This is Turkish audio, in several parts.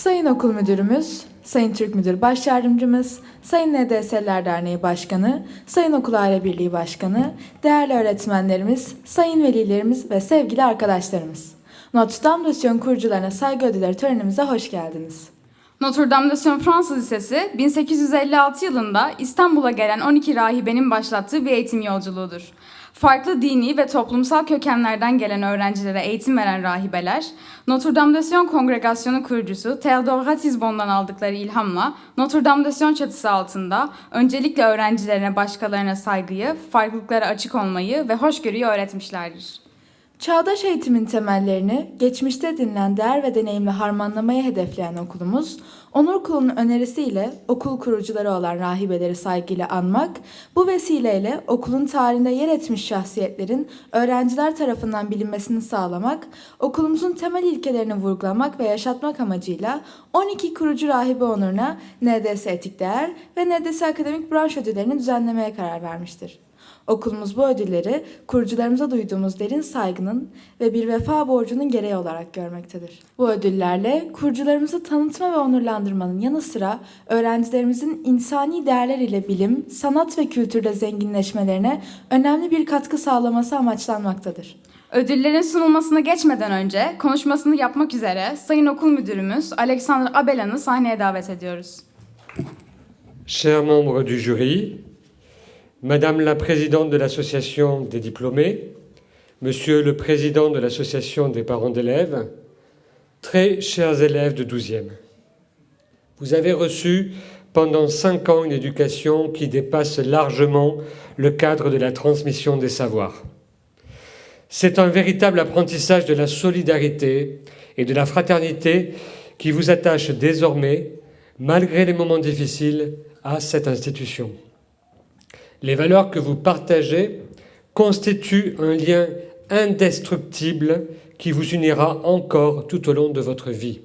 Sayın Okul Müdürümüz, Sayın Türk Müdür Başyardımcımız, Sayın NDS'ler Derneği Başkanı, Sayın Okul Aile Birliği Başkanı, değerli öğretmenlerimiz, sayın velilerimiz ve sevgili arkadaşlarımız. Notre Dame de Sion kurucularına saygı ödülleri törenimize hoş geldiniz. Notre Dame de Sion Fransız Lisesi 1856 yılında İstanbul'a gelen 12 rahibenin başlattığı bir eğitim yolculuğudur. Farklı dini ve toplumsal kökenlerden gelen öğrencilere eğitim veren rahibeler, Notre Dame de Sion Kongregasyonu kurucusu Theodor Ratisbon'dan aldıkları ilhamla Notre Dame de Sion çatısı altında öncelikle öğrencilerine başkalarına saygıyı, farklılıklara açık olmayı ve hoşgörüyü öğretmişlerdir. Çağdaş eğitimin temellerini geçmişte edinilen değer ve deneyimle harmanlamayı hedefleyen okulumuz, Onur Kulu'nun önerisiyle okul kurucuları olan rahibeleri saygıyla anmak, bu vesileyle okulun tarihinde yer etmiş şahsiyetlerin öğrenciler tarafından bilinmesini sağlamak, okulumuzun temel ilkelerini vurgulamak ve yaşatmak amacıyla 12 kurucu rahibe onuruna NDS Etik Değer ve NDS Akademik Branş ödüllerini düzenlemeye karar vermiştir. Okulumuz bu ödülleri kurucularımıza duyduğumuz derin saygının ve bir vefa borcunun gereği olarak görmektedir. Bu ödüllerle kurucularımızı tanıtma ve onurlandırmanın yanı sıra öğrencilerimizin insani değerler ile bilim, sanat ve kültürde zenginleşmelerine önemli bir katkı sağlaması amaçlanmaktadır. Ödüllerin sunulmasına geçmeden önce konuşmasını yapmak üzere Sayın Okul Müdürümüz Alexander Abelan'ı sahneye davet ediyoruz. Chers membres du jury, Madame la Présidente de l'Association des diplômés, Monsieur le Président de l'Association des parents d'élèves, très chers élèves de 12e, vous avez reçu pendant cinq ans une éducation qui dépasse largement le cadre de la transmission des savoirs. C'est un véritable apprentissage de la solidarité et de la fraternité qui vous attache désormais, malgré les moments difficiles, à cette institution. Les valeurs que vous partagez constituent un lien indestructible qui vous unira encore tout au long de votre vie.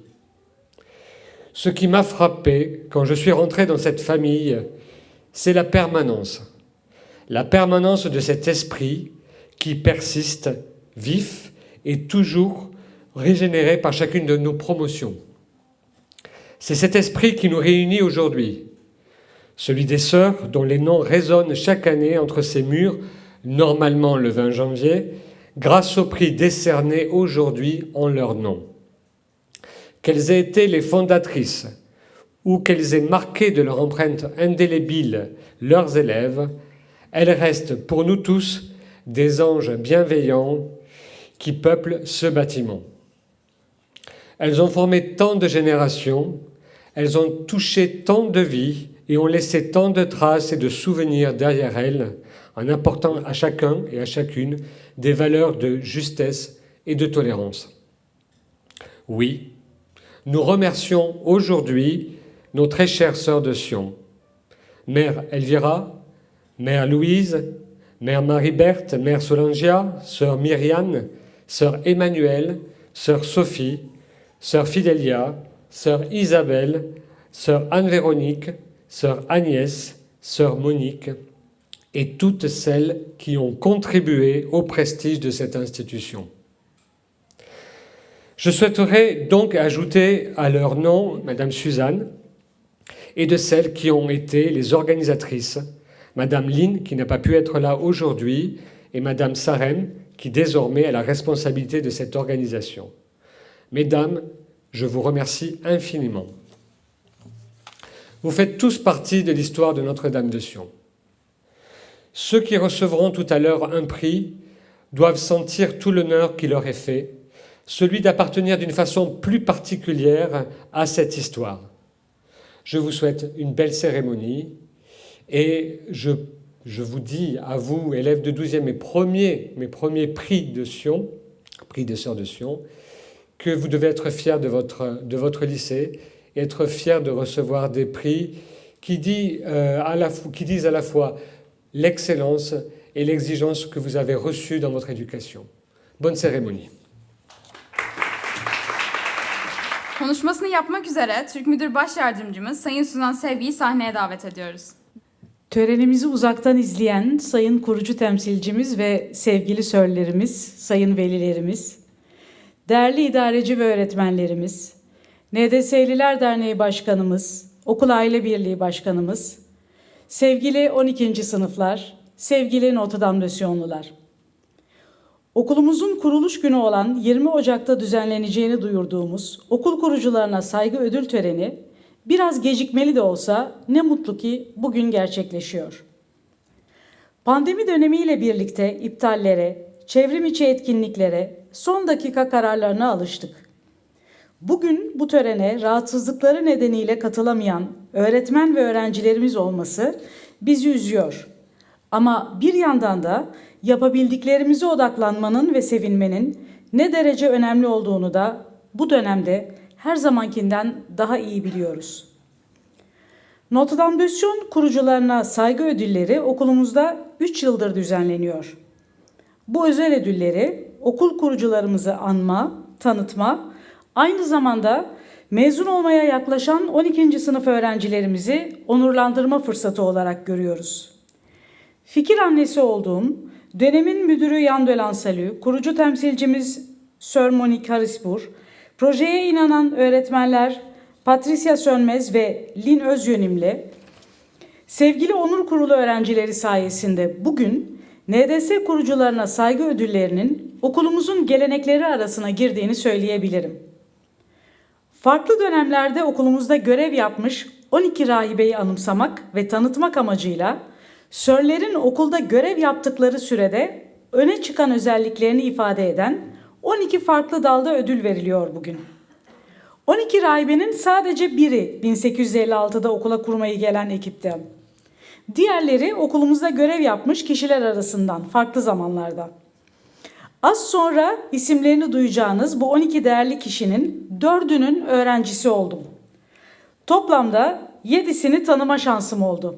Ce qui m'a frappé quand je suis rentré dans cette famille, c'est la permanence. La permanence de cet esprit qui persiste, vif et toujours régénéré par chacune de nos promotions. C'est cet esprit qui nous réunit aujourd'hui, celui des sœurs dont les noms résonnent chaque année entre ces murs, normalement le 20 janvier, grâce au prix décerné aujourd'hui en leur nom. Qu'elles aient été les fondatrices ou qu'elles aient marqué de leur empreinte indélébile leurs élèves, elles restent pour nous tous des anges bienveillants qui peuplent ce bâtiment. Elles ont formé tant de générations, elles ont touché tant de vies et ont laissé tant de traces et de souvenirs derrière elles, en apportant à chacun et à chacune des valeurs de justesse et de tolérance. Oui, nous remercions aujourd'hui nos très chères sœurs de Sion, Mère Elvira, Mère Louise, Mère Marie-Berthe, Mère Solangia, Sœur Myriane, Sœur Emmanuelle, Sœur Sophie, Sœur Fidélia, Sœur Isabelle, Sœur Anne-Véronique, Sœur Agnès, Sœur Monique, et toutes celles qui ont contribué au prestige de cette institution. Je souhaiterais donc ajouter à leur nom Madame Suzanne et de celles qui ont été les organisatrices, Madame Lynn qui n'a pas pu être là aujourd'hui et Madame Sarem qui désormais a la responsabilité de cette organisation. Mesdames, je vous remercie infiniment. Vous faites tous partie de l'histoire de Notre-Dame de Sion. Ceux qui recevront tout à l'heure un prix doivent sentir tout l'honneur qui leur est fait, celui d'appartenir d'une façon plus particulière à cette histoire. Je vous souhaite une belle cérémonie et je, vous dis à vous, élèves de 12e, mes premiers, mes premiers prix de Sion, prix des Sœurs de Sion, que vous devez être fiers de votre, de votre lycée être fiers de recevoir des prix qui, dit, euh, à la, qui disent à la fois l'excellence et l'exigence que vous avez reçue dans votre éducation. Bonne cérémonie. Konuşmasını yapmak üzere Türk Müdür Başyardımcımız Sayın Suzan Sevgi'yi sahneye davet ediyoruz. Törenimizi uzaktan izleyen sayın kurucu temsilcimiz ve sevgili sörlerimiz, sayın velilerimiz, değerli idareci ve öğretmenlerimiz, NDS'liler Derneği Başkanımız, Okul Aile Birliği Başkanımız, sevgili 12. sınıflar, sevgili Notre Dame de Sionlular. Okulumuzun kuruluş günü olan 20 Ocak'ta düzenleneceğini duyurduğumuz okul kurucularına saygı ödül töreni biraz gecikmeli de olsa ne mutlu ki bugün gerçekleşiyor. Pandemi dönemiyle birlikte iptallere, çevrim içi etkinliklere, son dakika kararlarına alıştık. Bugün bu törene rahatsızlıkları nedeniyle katılamayan öğretmen ve öğrencilerimiz olması bizi üzüyor. Ama bir yandan da yapabildiklerimize odaklanmanın ve sevinmenin ne derece önemli olduğunu da bu dönemde her zamankinden daha iyi biliyoruz. Notre Dame de Sion kurucularına saygı ödülleri okulumuzda 3 yıldır düzenleniyor. Bu özel ödülleri okul kurucularımızı anma, tanıtma, aynı zamanda mezun olmaya yaklaşan 12. sınıf öğrencilerimizi onurlandırma fırsatı olarak görüyoruz. Fikir annesi olduğum dönemin müdürü Yan Dölansalü, kurucu temsilcimiz Sir Monique Harrisbur, projeye inanan öğretmenler Patricia Sönmez ve Lin Özyönimli, sevgili onur kurulu öğrencileri sayesinde bugün NDS kurucularına saygı ödüllerinin okulumuzun gelenekleri arasına girdiğini söyleyebilirim. Farklı dönemlerde okulumuzda görev yapmış 12 rahibeyi anımsamak ve tanıtmak amacıyla Sörlerin okulda görev yaptıkları sürede öne çıkan özelliklerini ifade eden 12 farklı dalda ödül veriliyor bugün. 12 rahibenin sadece biri 1856'da okula kurmayı gelen ekipte. Diğerleri okulumuzda görev yapmış kişiler arasından farklı zamanlarda. Az sonra isimlerini duyacağınız bu 12 değerli kişinin dördünün öğrencisi oldum. Toplamda yedisini tanıma şansım oldu.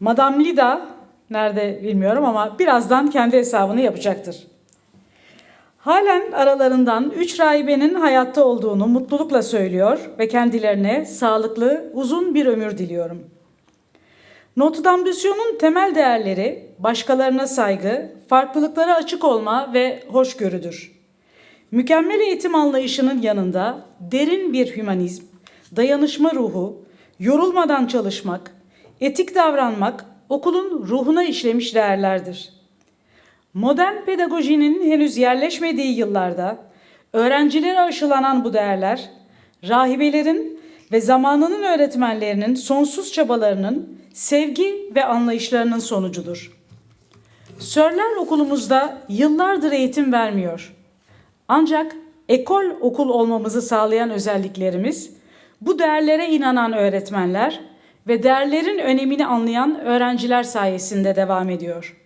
Madame Lida nerede bilmiyorum ama birazdan kendi hesabını yapacaktır. Halen aralarından üç rahibenin hayatta olduğunu mutlulukla söylüyor ve kendilerine sağlıklı, uzun bir ömür diliyorum. Notre Dame de Sion'un temel değerleri başkalarına saygı, farklılıklara açık olma ve hoşgörüdür. Mükemmel eğitim anlayışının yanında derin bir hümanizm, dayanışma ruhu, yorulmadan çalışmak, etik davranmak okulun ruhuna işlemiş değerlerdir. Modern pedagojinin henüz yerleşmediği yıllarda öğrencilere aşılanan bu değerler, rahibelerin ve zamanının öğretmenlerinin sonsuz çabalarının sevgi ve anlayışlarının sonucudur. Sörler okulumuzda yıllardır eğitim vermiyor. Ancak ekol okul olmamızı sağlayan özelliklerimiz, bu değerlere inanan öğretmenler ve değerlerin önemini anlayan öğrenciler sayesinde devam ediyor.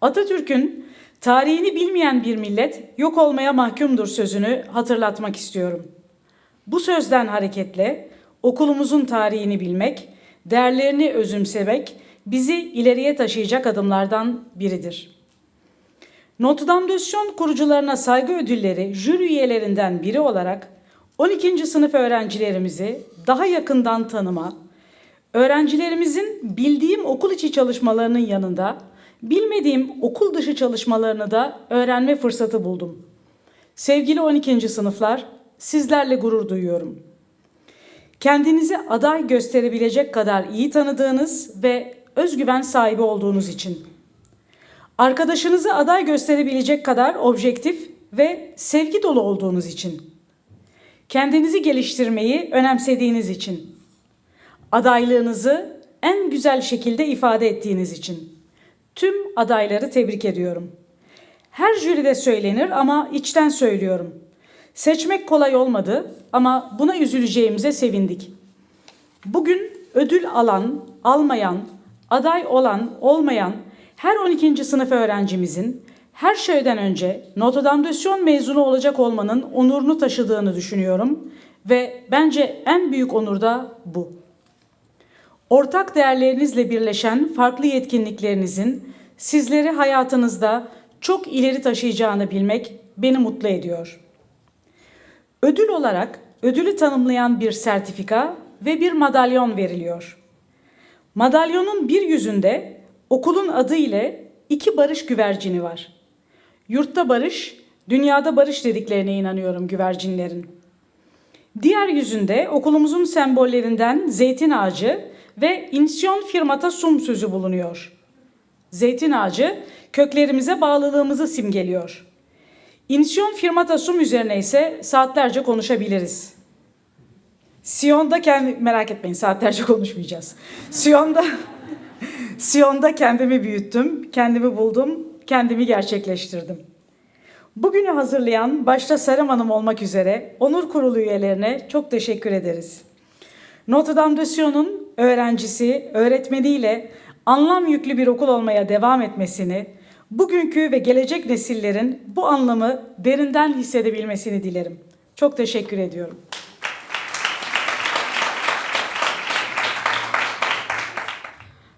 Atatürk'ün tarihini bilmeyen bir millet yok olmaya mahkumdur sözünü hatırlatmak istiyorum. Bu sözden hareketle okulumuzun tarihini bilmek, değerlerini özümsemek bizi ileriye taşıyacak adımlardan biridir. Notre Dame de Sion kurucularına saygı ödülleri jüri üyelerinden biri olarak 12. sınıf öğrencilerimizi daha yakından tanıma, öğrencilerimizin bildiğim okul içi çalışmalarının yanında bilmediğim okul dışı çalışmalarını da öğrenme fırsatı buldum. Sevgili 12. sınıflar, sizlerle gurur duyuyorum. Kendinizi aday gösterebilecek kadar iyi tanıdığınız ve özgüven sahibi olduğunuz için. Arkadaşınızı aday gösterebilecek kadar objektif ve sevgi dolu olduğunuz için. Kendinizi geliştirmeyi önemsediğiniz için. Adaylığınızı en güzel şekilde ifade ettiğiniz için. Tüm adayları tebrik ediyorum. Her jüride söylenir ama içten söylüyorum. Seçmek kolay olmadı ama buna üzüleceğimize sevindik. Bugün ödül alan, almayan, aday olan, olmayan her 12. sınıf öğrencimizin her şeyden önce Notre Dame de Sion mezunu olacak olmanın onurunu taşıdığını düşünüyorum ve bence en büyük onur da bu. Ortak değerlerinizle birleşen farklı yetkinliklerinizin sizleri hayatınızda çok ileri taşıyacağını bilmek beni mutlu ediyor. Ödül olarak ödülü tanımlayan bir sertifika ve bir madalyon veriliyor. Madalyonun bir yüzünde okulun adı ile iki barış güvercini var. Yurtta barış, dünyada barış dediklerine inanıyorum güvercinlerin. Diğer yüzünde okulumuzun sembollerinden zeytin ağacı ve Insiyon firmata sum sözü bulunuyor. Zeytin ağacı köklerimize bağlılığımızı simgeliyor. İnsiyon firmata sum üzerine ise saatlerce konuşabiliriz. Siyon'da kendi merak etmeyin saatlerce konuşmayacağız. Siyon'da Siyon'da kendimi büyüttüm, kendimi buldum, kendimi gerçekleştirdim. Bugünü hazırlayan başta Serem Hanım olmak üzere onur kurulu üyelerine çok teşekkür ederiz. Notre Dame de Sion'un öğrencisi, öğretmeniyle anlam yüklü bir okul olmaya devam etmesini, bugünkü ve gelecek nesillerin bu anlamı derinden hissedebilmesini dilerim. Çok teşekkür ediyorum.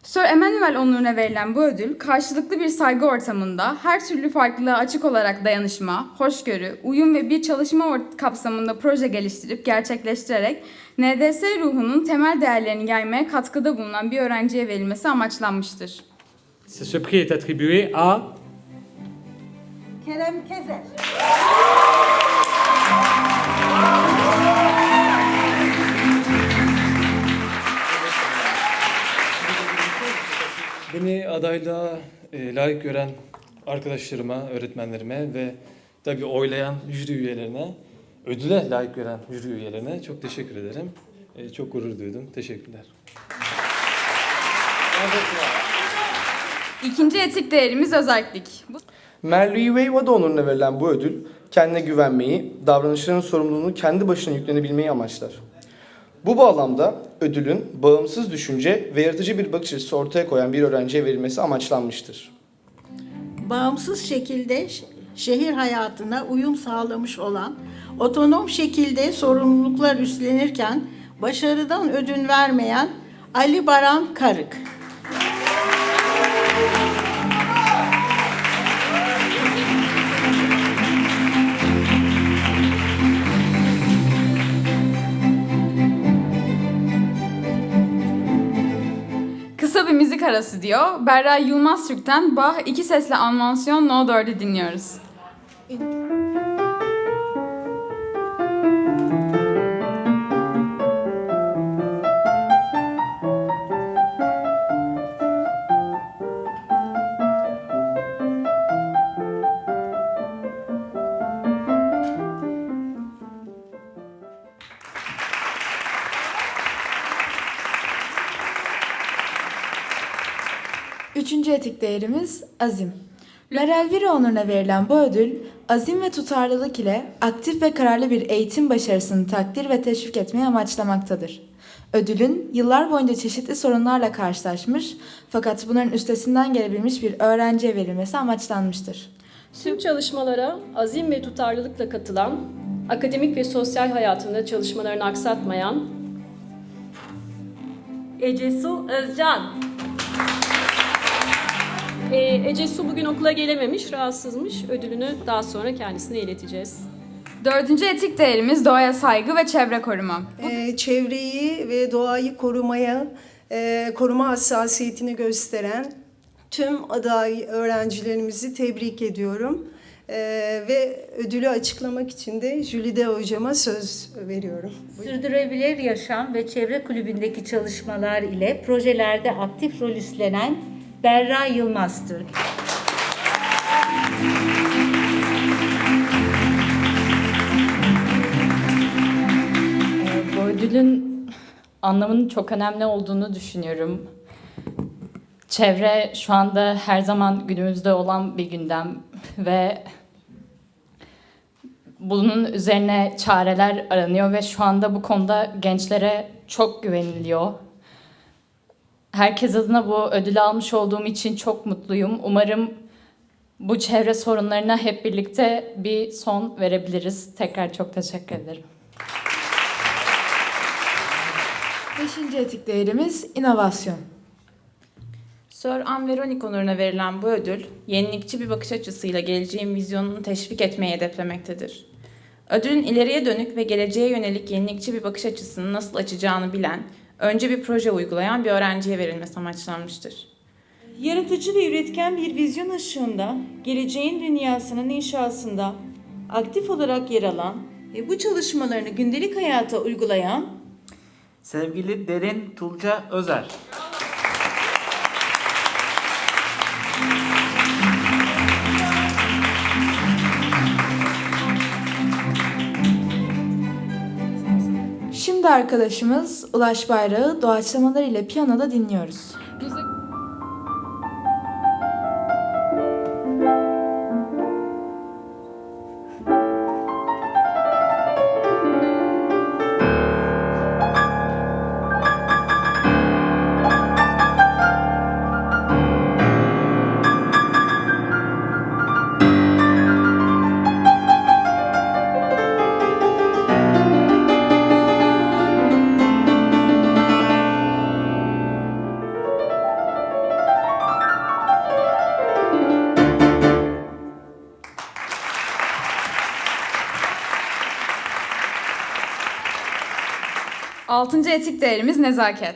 Sir Emmanuel onuruna verilen bu ödül, karşılıklı bir saygı ortamında her türlü farklılığa açık olarak dayanışma, hoşgörü, uyum ve bir çalışma kapsamında proje geliştirip gerçekleştirerek NDS ruhunun temel değerlerini yaymaya katkıda bulunan bir öğrenciye verilmesi amaçlanmıştır. Ce prix est attribué à Kerem Kezer. Beni adaylığa e, layık gören arkadaşlarıma, öğretmenlerime ve tabii oylayan jüri üyelerine, ödüle layık gören jüri üyelerine çok teşekkür ederim. E, çok gurur duydum. Teşekkürler. İkinci etik değerimiz özellik. Bu Merlü Wade onuruna verilen bu ödül, kendine güvenmeyi, davranışların sorumluluğunu kendi başına yüklenebilmeyi amaçlar. Bu bağlamda ödülün bağımsız düşünce ve yaratıcı bir bakış açısı ortaya koyan bir öğrenciye verilmesi amaçlanmıştır. Bağımsız şekilde şehir hayatına uyum sağlamış olan, otonom şekilde sorumluluklar üstlenirken başarıdan ödün vermeyen Ali Baran Karık. Bir müzik arası diyor. Berra Yılmaz Türk'ten Bach iki sesli anvansiyon No 4'ü dinliyoruz. Etik değerimiz azim. Meral Viri onuruna verilen bu ödül, azim ve tutarlılık ile aktif ve kararlı bir eğitim başarısını takdir ve teşvik etmeyi amaçlamaktadır. Ödülün yıllar boyunca çeşitli sorunlarla karşılaşmış fakat bunların üstesinden gelebilmiş bir öğrenciye verilmesi amaçlanmıştır. Tüm çalışmalara azim ve tutarlılıkla katılan, akademik ve sosyal hayatında çalışmalarını aksatmayan Ecesu Özcan. E, Ece Su bugün okula gelememiş, rahatsızmış. Ödülünü daha sonra kendisine ileteceğiz. Dördüncü etik değerimiz doğaya saygı ve çevre koruma. Ee, çevreyi ve doğayı korumaya, e, koruma hassasiyetini gösteren tüm aday öğrencilerimizi tebrik ediyorum. Ee, ve ödülü açıklamak için de Jülide hocama söz veriyorum. Sürdürülebilir Yaşam ve Çevre Kulübü'ndeki çalışmalar ile projelerde aktif rol üstlenen Berra Yılmaz Türk. Bu ödülün anlamının çok önemli olduğunu düşünüyorum. Çevre şu anda her zaman günümüzde olan bir gündem ve bunun üzerine çareler aranıyor ve şu anda bu konuda gençlere çok güveniliyor. Herkes adına bu ödülü almış olduğum için çok mutluyum. Umarım bu çevre sorunlarına hep birlikte bir son verebiliriz. Tekrar çok teşekkür ederim. Beşinci etik değerimiz inovasyon. Sir Anne Veronique onuruna verilen bu ödül, yenilikçi bir bakış açısıyla geleceğin vizyonunu teşvik etmeyi hedeflemektedir. Ödülün ileriye dönük ve geleceğe yönelik yenilikçi bir bakış açısını nasıl açacağını bilen, önce bir proje uygulayan bir öğrenciye verilmesi amaçlanmıştır. Yaratıcı ve üretken bir vizyon ışığında geleceğin dünyasının inşasında aktif olarak yer alan ve bu çalışmalarını gündelik hayata uygulayan Sevgili Derin Tulca Özer. Şimdi arkadaşımız Ulaş Bayrağı doğaçlamaları ile piyanoda dinliyoruz. Altıncı etik değerimiz nezaket.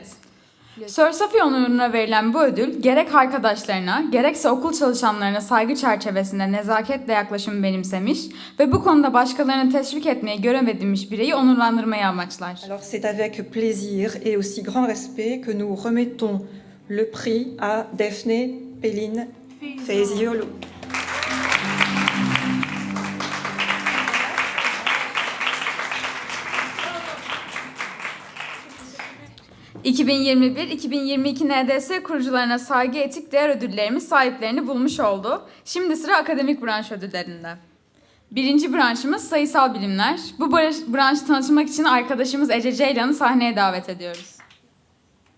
Sir Sophie onuruna verilen bu ödül gerek arkadaşlarına gerekse okul çalışanlarına saygı çerçevesinde nezaketle yaklaşımı benimsemiş ve bu konuda başkalarını teşvik etmeye görev bireyi onurlandırmayı amaçlar. Alors c'est avec plaisir et aussi grand respect que nous remettons le prix à Daphné Péline Feziolo. – 2021-2022 NDS kurucularına saygı etik değer ödüllerimiz sahiplerini bulmuş oldu. Şimdi sıra akademik branş ödüllerinde. Birinci branşımız sayısal bilimler. Bu branş- branşı tanıtmak için arkadaşımız Ece Ceylan'ı sahneye davet ediyoruz.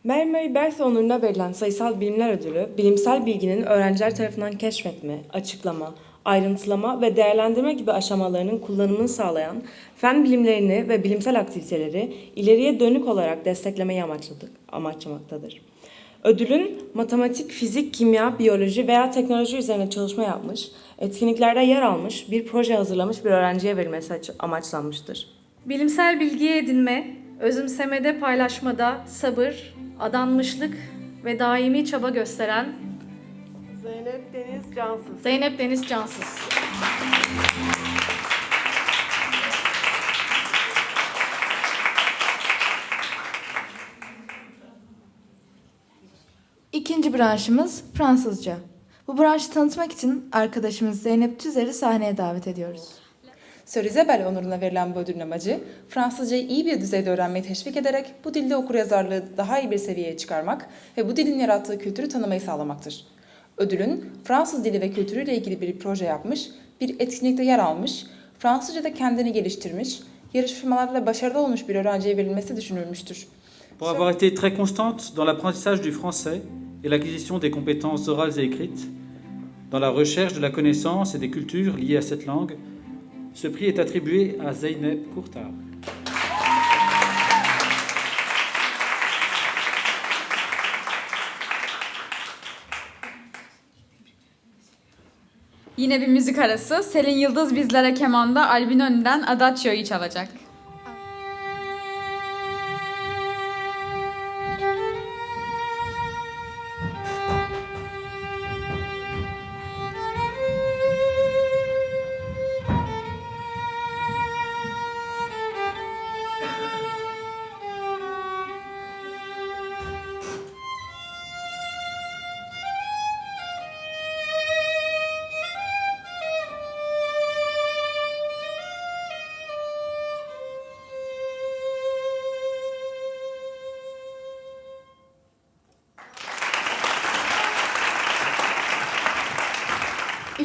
Mary Berth onuruna verilen sayısal bilimler ödülü, bilimsel bilginin öğrenciler tarafından keşfetme, açıklama, ayrıntılama ve değerlendirme gibi aşamalarının kullanımını sağlayan fen bilimlerini ve bilimsel aktiviteleri ileriye dönük olarak desteklemeyi amaçladık, amaçlamaktadır. Ödülün matematik, fizik, kimya, biyoloji veya teknoloji üzerine çalışma yapmış, etkinliklerde yer almış, bir proje hazırlamış bir öğrenciye verilmesi amaçlanmıştır. Bilimsel bilgiye edinme, özümsemede paylaşmada sabır, adanmışlık ve daimi çaba gösteren Zeynep Deniz Cansız. Zeynep Deniz Cansız. İkinci branşımız Fransızca. Bu branşı tanıtmak için arkadaşımız Zeynep Tüzer'i sahneye davet ediyoruz. Sir Isabel onuruna verilen bu ödülün amacı Fransızcayı iyi bir düzeyde öğrenmeyi teşvik ederek bu dilde okuryazarlığı daha iyi bir seviyeye çıkarmak ve bu dilin yarattığı kültürü tanımayı sağlamaktır. Pour avoir été très constante dans l'apprentissage du français et l'acquisition des compétences orales et écrites, dans la recherche de la connaissance et des cultures liées à cette langue, ce prix est attribué à Zeynep Courtard. Yine bir müzik arası. Selin Yıldız bizlere kemanda Albinoni'den Adaccio'yu çalacak.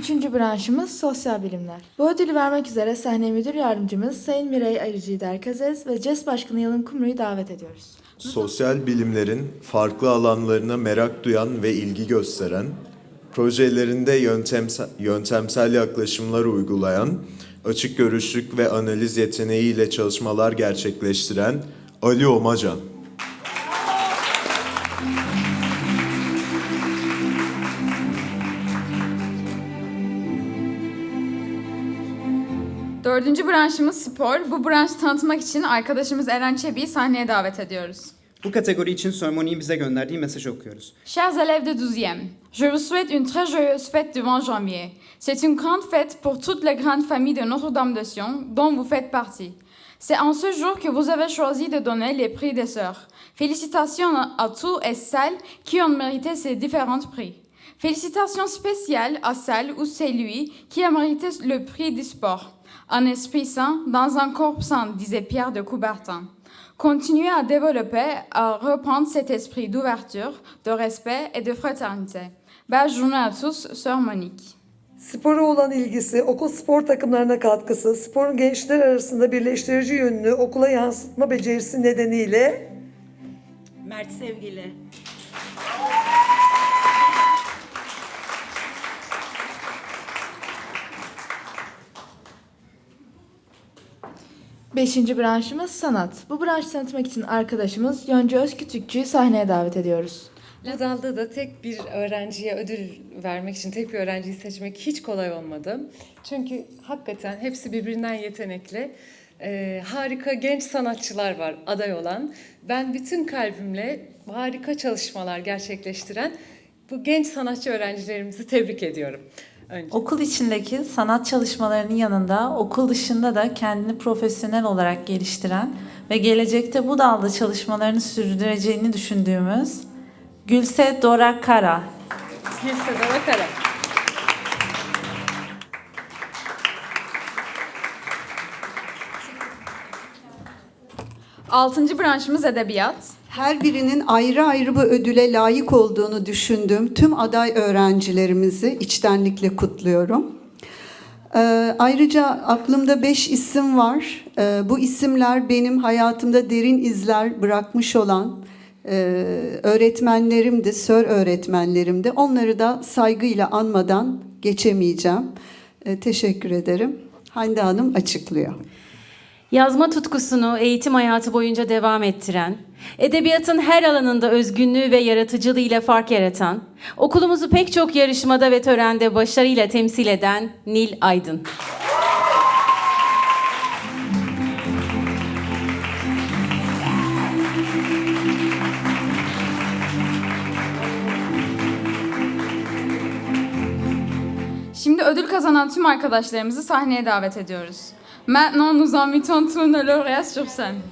Üçüncü branşımız sosyal bilimler. Bu ödülü vermek üzere sahne müdür yardımcımız Sayın Mirey Arıcı Derkazez ve CES Başkanı Yalın Kumru'yu davet ediyoruz. Sosyal bilimlerin farklı alanlarına merak duyan ve ilgi gösteren, projelerinde yöntemsel, yöntemsel yaklaşımlar uygulayan, açık görüşlük ve analiz yeteneğiyle çalışmalar gerçekleştiren Ali Omacan. Dördüncü branşımız spor. Bu branşı tanıtmak için arkadaşımız Eren Çebi'yi sahneye davet ediyoruz. Bu kategori için bize gönderdiği mesajı okuyoruz. Chers élèves de 12e, je vous souhaite une très joyeuse fête du 20 janvier. C'est une grande fête pour toute la grande famille de Notre-Dame de Sion, dont vous faites partie. C'est en ce jour que vous avez choisi de donner les prix des sœurs. Félicitations à tous et celles qui ont mérité ces différents prix. Félicitations spéciales à celle ou celui qui a mérité le prix du sport. Un esprit sain dans un corps sain, disait Pierre de Coubertin. Continuez à développer, à reprendre cet esprit d'ouverture, de respect et de fraternité. Belle journée à tous, Sœur Monique. Spora olan ilgisi, okul spor takımlarına katkısı, sporun gençler arasında birleştirici yönünü okula yansıtma becerisi nedeniyle Mert Sevgili. Beşinci branşımız sanat. Bu branşı tanıtmak için arkadaşımız Yonca Özkütükçü'yü sahneye davet ediyoruz. Bu dalda da tek bir öğrenciye ödül vermek için tek bir öğrenciyi seçmek hiç kolay olmadı. Çünkü hakikaten hepsi birbirinden yetenekli. Ee, harika genç sanatçılar var aday olan. Ben bütün kalbimle harika çalışmalar gerçekleştiren bu genç sanatçı öğrencilerimizi tebrik ediyorum. Önce. Okul içindeki sanat çalışmalarının yanında okul dışında da kendini profesyonel olarak geliştiren ve gelecekte bu dalda çalışmalarını sürdüreceğini düşündüğümüz Gülse Dora Kara. Gülse Dora Kara. Altıncı branşımız edebiyat. Her birinin ayrı ayrı bu ödüle layık olduğunu düşündüğüm tüm aday öğrencilerimizi içtenlikle kutluyorum. Ee, ayrıca aklımda beş isim var. Ee, bu isimler benim hayatımda derin izler bırakmış olan e, öğretmenlerimdi, sör öğretmenlerimdi. Onları da saygıyla anmadan geçemeyeceğim. Ee, teşekkür ederim. Hande Hanım açıklıyor. Yazma tutkusunu eğitim hayatı boyunca devam ettiren, edebiyatın her alanında özgünlüğü ve yaratıcılığıyla fark yaratan, okulumuzu pek çok yarışmada ve törende başarıyla temsil eden Nil Aydın. Şimdi ödül kazanan tüm arkadaşlarımızı sahneye davet ediyoruz. Maintenant, nous invitons tous nos lauréats sur scène.